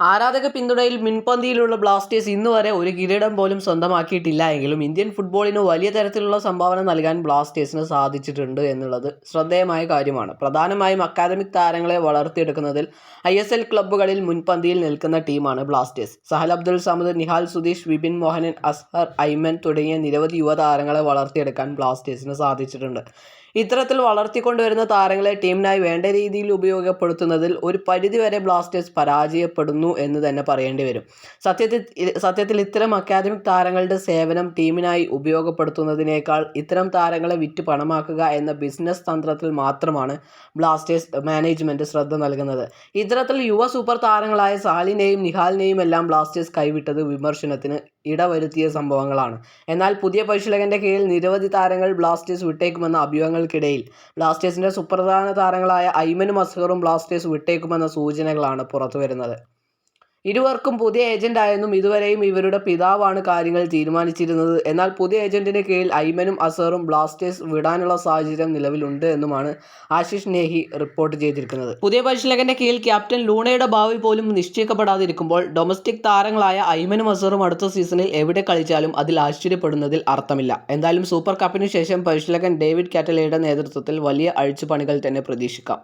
ആരാധക പിന്തുണയിൽ മുൻപന്തിയിലുള്ള ബ്ലാസ്റ്റേഴ്സ് ഇന്നുവരെ ഒരു കിരീടം പോലും സ്വന്തമാക്കിയിട്ടില്ല എങ്കിലും ഇന്ത്യൻ ഫുട്ബോളിന് വലിയ തരത്തിലുള്ള സംഭാവന നൽകാൻ ബ്ലാസ്റ്റേഴ്സിന് സാധിച്ചിട്ടുണ്ട് എന്നുള്ളത് ശ്രദ്ധേയമായ കാര്യമാണ്. പ്രധാനമായും അക്കാദമിക് താരങ്ങളെ വളർത്തിയെടുക്കുന്നതിൽ ഐ എസ് എൽ ക്ലബ്ബുകളിൽ മുൻപന്തിയിൽ നിൽക്കുന്ന ടീമാണ് ബ്ലാസ്റ്റേഴ്സ്. സഹൽ അബ്ദുൾ സമദ് നിഹാൽ സുധീഷ് വിപിൻ മോഹനൻ അസ്ഹർ ഐമൻ തുടങ്ങിയ നിരവധി യുവതാരങ്ങളെ വളർത്തിയെടുക്കാൻ ബ്ലാസ്റ്റേഴ്സിന് സാധിച്ചിട്ടുണ്ട്. ഇത്തരത്തിൽ വളർത്തിക്കൊണ്ടുവരുന്ന താരങ്ങളെ ടീമിനായി വേണ്ട രീതിയിൽ ഉപയോഗപ്പെടുത്തുന്നതിൽ ഒരു പരിധിവരെ ബ്ലാസ്റ്റേഴ്സ് പരാജയപ്പെടുന്നു എന്ന് തന്നെ പറയേണ്ടി വരും. സത്യത്തിൽ സത്യത്തിൽ ഇത്തരം അക്കാദമിക് താരങ്ങളുടെ സേവനം ടീമിനായി ഉപയോഗപ്പെടുത്തുന്നതിനേക്കാൾ ഇത്തരം താരങ്ങളെ വിറ്റ് പണമാക്കുക എന്ന ബിസിനസ് തന്ത്രത്തിൽ മാത്രമാണ് ബ്ലാസ്റ്റേഴ്സ് മാനേജ്മെന്റ് ശ്രദ്ധ നൽകുന്നത്. ഇത്തരത്തിൽ യുവ സൂപ്പർ താരങ്ങളായ സാലിനെയും നിഹാലിനെയും എല്ലാം ബ്ലാസ്റ്റേഴ്സ് കൈവിട്ടത് വിമർശനത്തിന് ഇടവരുത്തിയ സംഭവങ്ങളാണ്. എന്നാൽ പുതിയ പരിശീലകന്റെ കീഴിൽ നിരവധി താരങ്ങൾ ബ്ലാസ്റ്റേഴ്സ് വിട്ടേക്കുമെന്ന അഭ്യൂഹങ്ങൾക്കിടയിൽ ബ്ലാസ്റ്റേഴ്സിന്റെ സുപ്രധാന താരങ്ങളായ ഐമനും അസ്ഹറും ബ്ലാസ്റ്റേഴ്സ് വിട്ടേക്കുമെന്ന സൂചനകളാണ് പുറത്തുവരുന്നത്. ഇരുവർക്കും പുതിയ ഏജന്റായെന്നും ഇതുവരെയും ഇവരുടെ പിതാവാണ് കാര്യങ്ങൾ തീരുമാനിച്ചിരുന്നത്. എന്നാൽ പുതിയ ഏജന്റിന് കീഴിൽ ഐമനും അസറും ബ്ലാസ്റ്റേഴ്സ് വിടാനുള്ള സാഹചര്യം നിലവിലുണ്ട് എന്നുമാണ് ആശിഷ് നേഹി റിപ്പോർട്ട് ചെയ്തിരിക്കുന്നത്. പുതിയ പരിശീലകന്റെ കീഴിൽ ക്യാപ്റ്റൻ ലൂണയുടെ ഭാവി പോലും നിശ്ചയിക്കപ്പെടാതിരിക്കുമ്പോൾ ഡൊമസ്റ്റിക് താരങ്ങളായ ഐമനും അസറും അടുത്ത സീസണിൽ എവിടെ കളിച്ചാലും അതിൽ ആശ്ചര്യപ്പെടുന്നതിൽ അർത്ഥമില്ല. എന്തായാലും സൂപ്പർ കപ്പിന് ശേഷം പരിശീലകൻ ഡേവിഡ് കാറ്റലയുടെ നേതൃത്വത്തിൽ വലിയ അഴിച്ചുപണികൾ തന്നെ പ്രതീക്ഷിക്കാം.